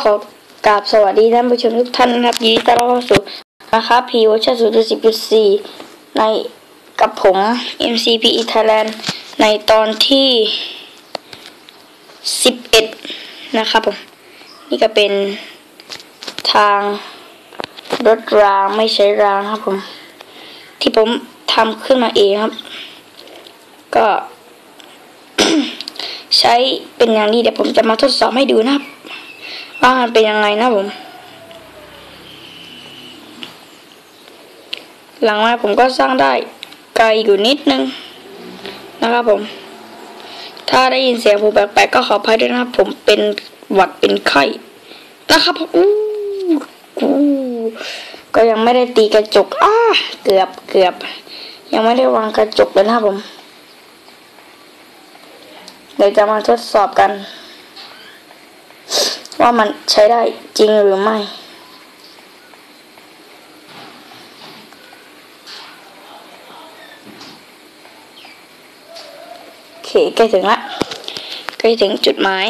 ขอกราบสวัสดีท่านผู้ชมทุกท่านนะครับยินดีต้อนรับเข้าสู่นะครับพีวอชั่นศูนย์สิบจุดสี่ในกับผม MCPE Thailand ในตอนที่สิบเอ็ดนะครับผมนี่ก็เป็นทางรถรางไม่ใช้รางครับผม ที่ผมทำขึ้นมาเองครับ ก็ใช้เป็นอย่างนี้เดี๋ยวผมจะมาทดสอบให้ดูนะครับ ว่ามันเป็นยังไงนะผม หลังมาผมก็สร้างได้ไกลอยู่นิดนึงนะครับผม ถ้าได้ยินเสียงผมแปลกๆก็ขออภัยด้วยนะครับ ผมเป็นหวัดเป็นไข้นะครับอู้อู้ก็ยังไม่ได้ตีกระจกอ้าเกือบเกือบ ยังไม่ได้วางกระจกเลยนะครับผม เดี๋ยวจะมาทดสอบกัน ว่ามันใช้ได้จริงหรือไม่ โอเคใกล้ถึงละใกล้ถึงจุดหมาย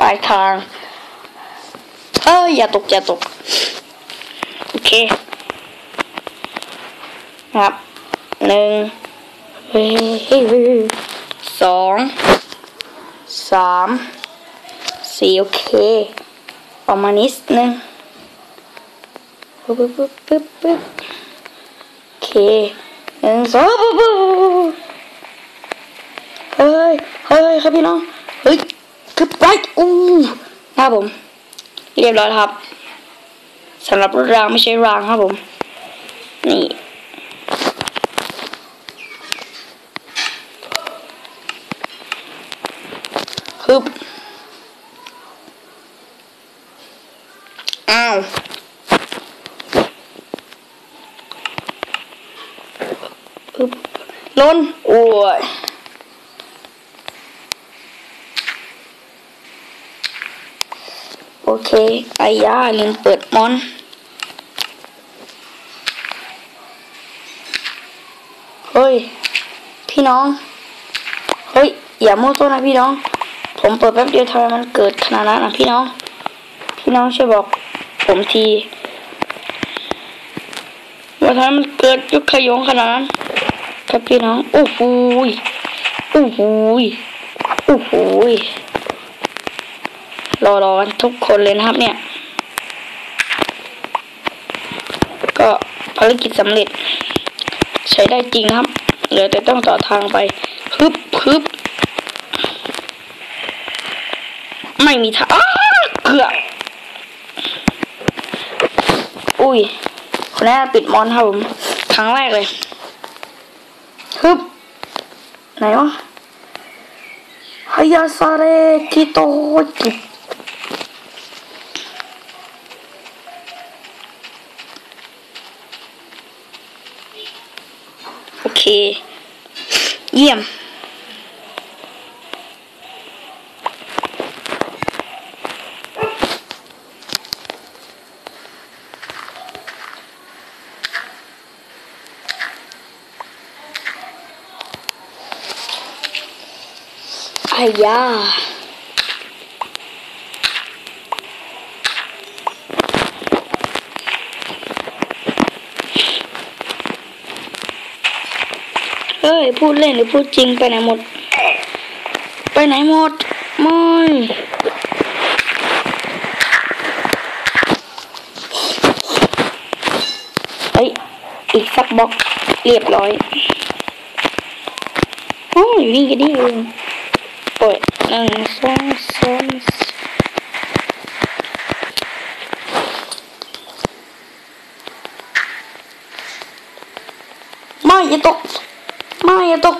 ปลายทาง เอ้ยอย่าตก อย่าตก โอเค ครับหนึ่งสองสาม สีโอเค ออกมานิดนึงปึ๊บปึ๊บปึ๊บปึ๊บโอเคหนึ่งสองปึ๊บปึ๊บเฮ้ยเฮ้ยครับพี่น้องเฮ้ยคือไปอู้นะครับผม เรียบร้อยครับสำหรับรถรางไม่ใช่รางครับผม นี่ฮึบ อ้าวฮึบล้นโอ้ยโอเคไอ้ยาลืมเปิดมอนเฮ้ย พี่น้อง เฮ้ย อย่ามั่วตัวนะพี่น้อง ผมเปิดแป๊บเดียวทำไมมันเกิดขนาดนั้นอะพี่น้อง พี่น้องช่วยบอก ผมทีว่าทำไมมันเกิดยุคขยงขนาดนั้นครับพี่น้องโอ้โหยโอ้โหยโอ้โหยรอรอกันทุกคนเลยนะครับเนี่ย ก็ภารกิจสำเร็จ ใช้ได้จริงครับ เหลือแต่ต้องต่อทางไปฮึบฮึบไม่มีทางเกือบ อุ้ยคนนี้ปิดมอนครับผมครั้งแรกเลยฮึบไหนวะฮายาซาเรคิโตจิโอเค เยี่ยม อายาเฮ้ย พูดเล่นหรือพูดจริงไปไหนหมด ไปไหนหมด ไม่เฮ้ย อีกสักบล็อกเรียบร้อย โอ้ยนี่ก็ดีเองโอ้ยหนึ่งสอง สามไม่อย่าตกไม่อย่าตก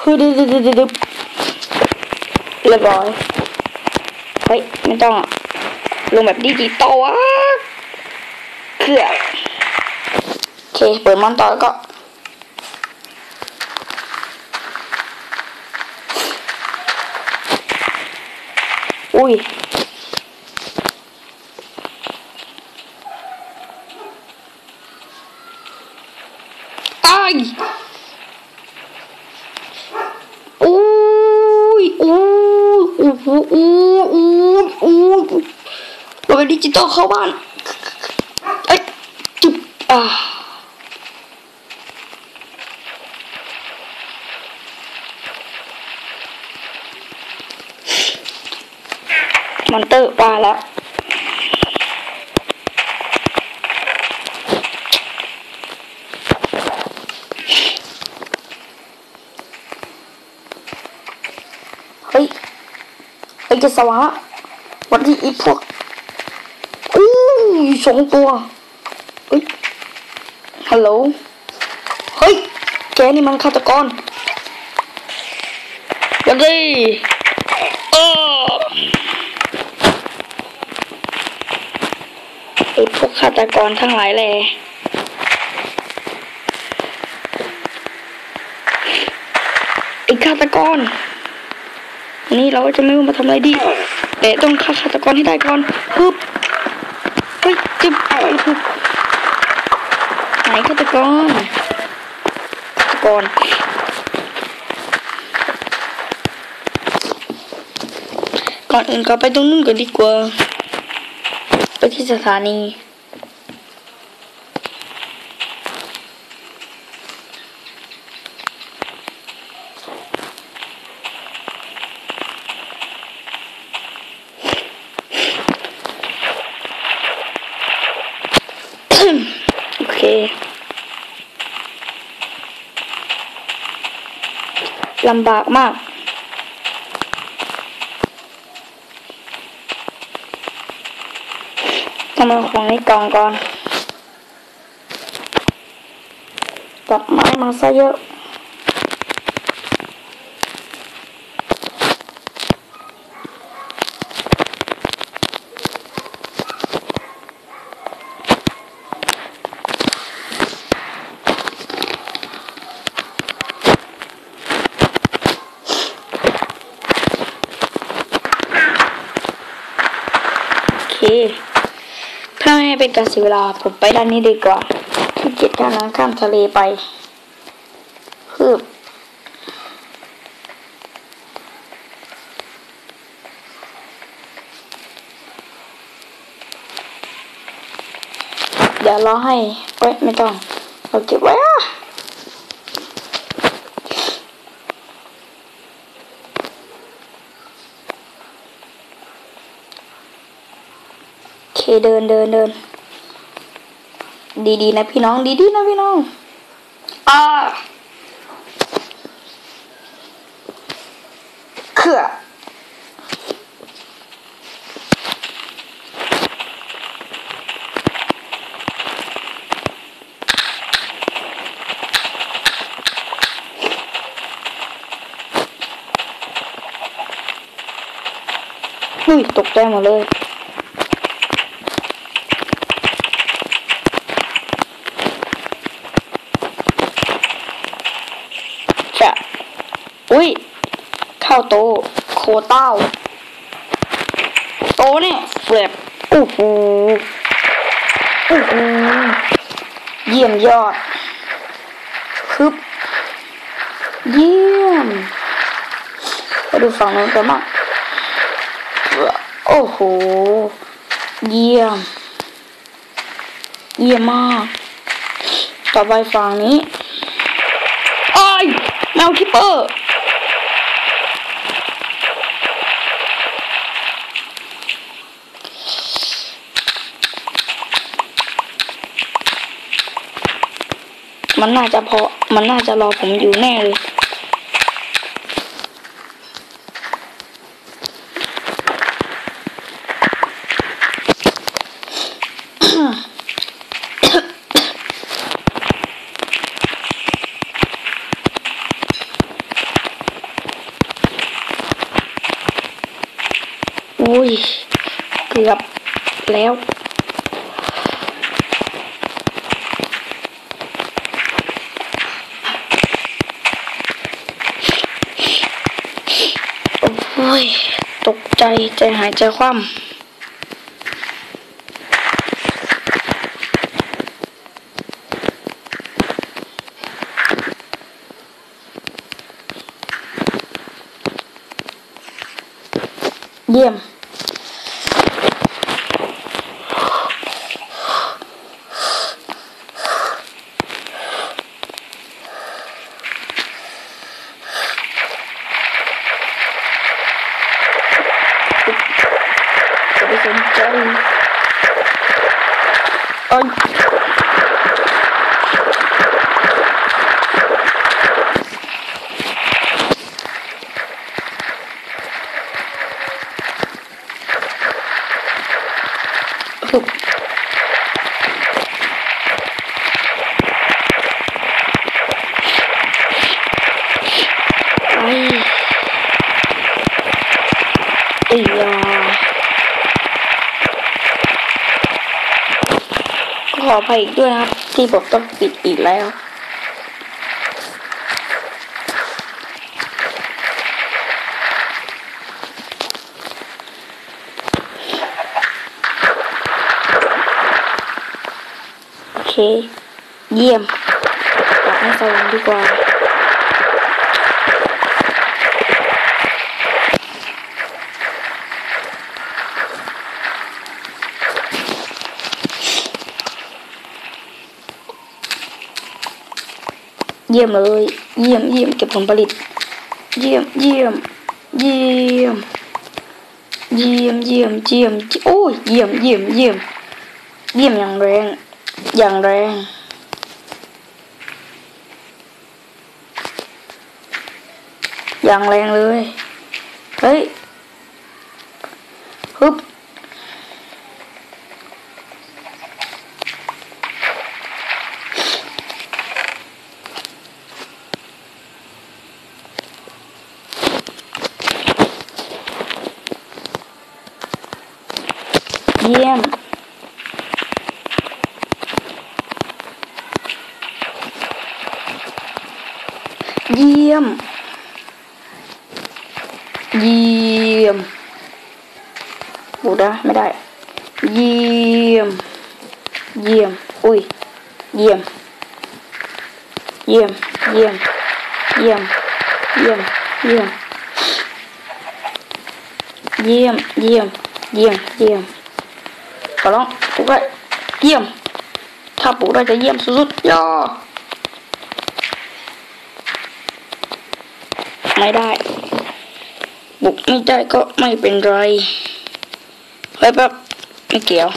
คือดึดึดึดึดึเรียบร้อยเฮ้ยไม่ต้องลงแบบดิจิตอลวะเขื่อโอเคเปิดมอนต่อแล้วก็ อุ้ยตายอุ้ยอุ้ยโอ้โหอู้อู้ อู้เราไปดิจิตอลเข้าบ้านเอ้ยจุดอ่ามอนเตอร์ว่าแล้วเฮ้ยเฮ้ยจะสวะวันที่อีพวกอู้ยสองตัวเฮ้ยฮัลโหลเฮ้ยแกนี่มันฆาตกรวันดีเอ อไอพวกฆาตกรทั้งหลายแหละไอฆาตกร นี่เราก็จะไม่รู้มาทำอะไรดี แต่ต้องฆ่าฆาตกรให้ได้ก่อนปึ๊บเฮ้ยจึ๊บปึ๊บไหนฆาตกรฆาตกรก่อนอื่นก็ไปตรงนู้นก่อนดีกว่า ที่สถานี โอเค ลำบากมาก ทำไมของในกล่องก่อนดอกไม้มาซะเยอะโอเค ให้เป็นการเสียเวลา ผมไปด้านนี้ดีกว่าขี้เกียจข้ามน้ำข้ามทะเลไปคืบเดี๋ยวรอให้เอ้ยไม่ต้อง เราเก็บไว้อะ เคเดินเดินเดิน ดีๆนะพี่น้อง ดีๆนะพี่น้องอ่าเขื่อเฮ้ยตกใจหมดเลย จะอุ้ย ข้าโต โคเต้า โตเนี่ยเฟบโอ้โหโอ้โหเยี่ยมยอดคึบเยี่ยมไปดูฝั่งนู้นกันบ้างโอ้โห เยี่ยม เยี่ยมมาก ต่อไปฝั่งนี้ไอ้แมวคิปเปอร์ มันน่าจะพอ มันน่าจะรอผมอยู่แน่เลย โอ้ย เกือบแล้ว โอ้ย ตก ใจใจหายใจคว่ำยี่ยม จะไปสนใจเอ้ยฮึบไอ้ไอ้ยา ขออ ภัยอีกด้วยนะครับ ที่ผมต้องปิดอีกแล้วโอเคเยี่ยมกลับให้สวรรค์ดีกว่า เยี่ยมเลย เยี่ยมเยี่ยมเก็บผลผลิต เยี่ยมเยี่ยมเยี่ยมเยี่ยมเยี่ยมเยี่ยมโอ้ยเยี่ยมเยี่ยมเยี่ยมเยี่ยมอย่างแรง อย่างแรงอย่างแรงเลย เฮ้ยฮึบ เยี่ยม เยี่ยม เยี่ยมบูได้ไม่ได้ เยี่ยม เยี่ยม อุ้ย เยี่ยม เยี่ยม เยี่ยม เยี่ยม เยี่ยม เยี่ยม เยี่ยม เยี่ยม เยี่ยม เยี่ยมข อร้องปลุกได้เยี่ยม ถ้าปลุกได้จะเยี่ยมสุดๆยอดไม่ได้ บุกไม่ได้ก็ไม่เป็นไรเฮ้ยแป๊บไม่เกี่ยว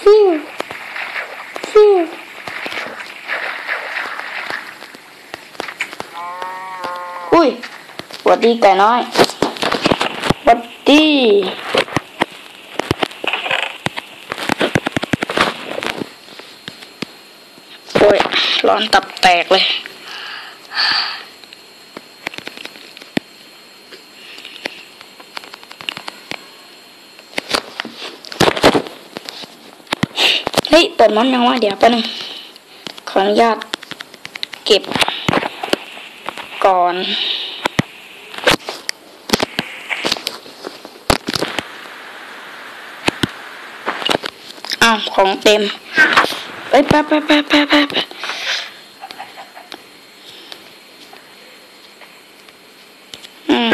ฟิวฟิวอุ้ยหวั ดีไก่น้อยวัดดีโอ้ยร้อนตับแตกเลยเฮ้ยเปิดมันยังวะเดี๋ยวแป๊บนึงขออนุญาตเก็บก่อน อ้าวของเต็มเอ้ยแป๊บแป๊บแป๊บแป๊บแป๊บอืม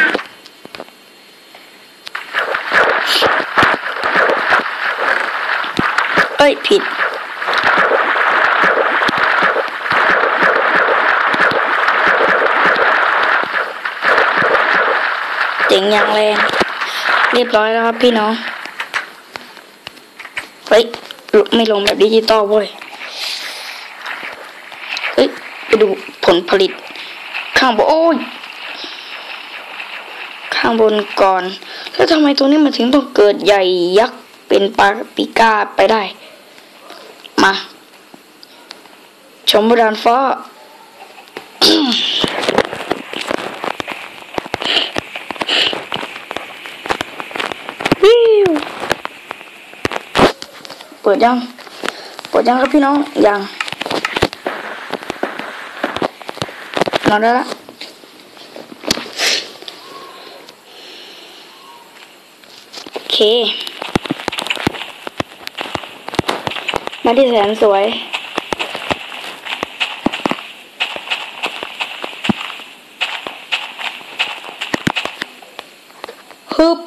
เอ้ย ผิดเจ๋งอย่างแรง เรียบร้อยแล้วครับพี่น้อง เฮ้ยไม่ลงแบบดิจิตอลเว้ยเฮ้ยไปดูผลผลิต ข้างบนโอ้ยข้างบนก่อน แล้วทำไมตัวนี้มันถึงต้องเกิดใหญ่ยักษ์เป็นปลาปิก้าไปได้ มาชมบดานฟ้า วิว เปิดยัง เปิดยังครับพี่น้อง ยังนอนได้ละโอเค มาที่แสนสวย ฮึบ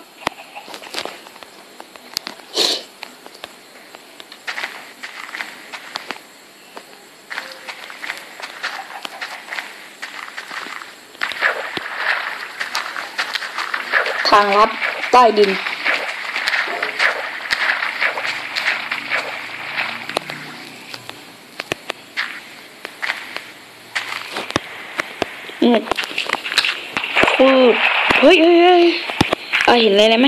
ทางลับใต้ดิน มืดฟืดเฮ้ยเฮ้ยเฮ้ยเอาเห็นเลยได้ไหม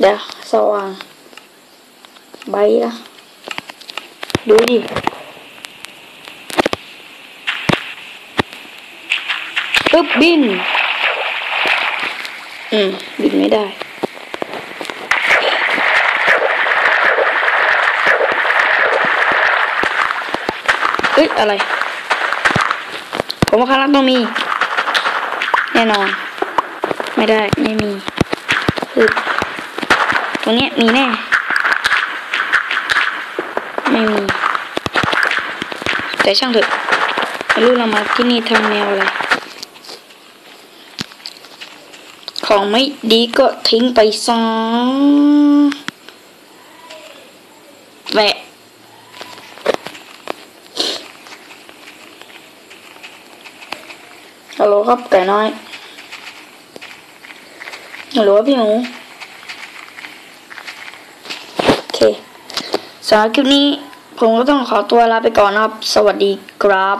เดี๋ยวสว่างใบละดูดิปึ๊บบิน อืมบินไม่ได้ เอ้ย อะไร ผมว่าข้างล่างต้องมี แน่นอน ไม่ได้ ไม่มีคือตรงเนี้ยมีแน่ ไม่มี แต่ช่างเถอะไม่รู้เรามาที่นี่ทำแนวอะไร ของไม่ดีก็ทิ้งไปซะแหวะฮัลโหลครับไก่น้อยฮัลโหลพี่หนู โอเคสำหรับคลิปนี้ ผมก็ต้องขอตัวลาไปก่อนนะครับ สวัสดีครับ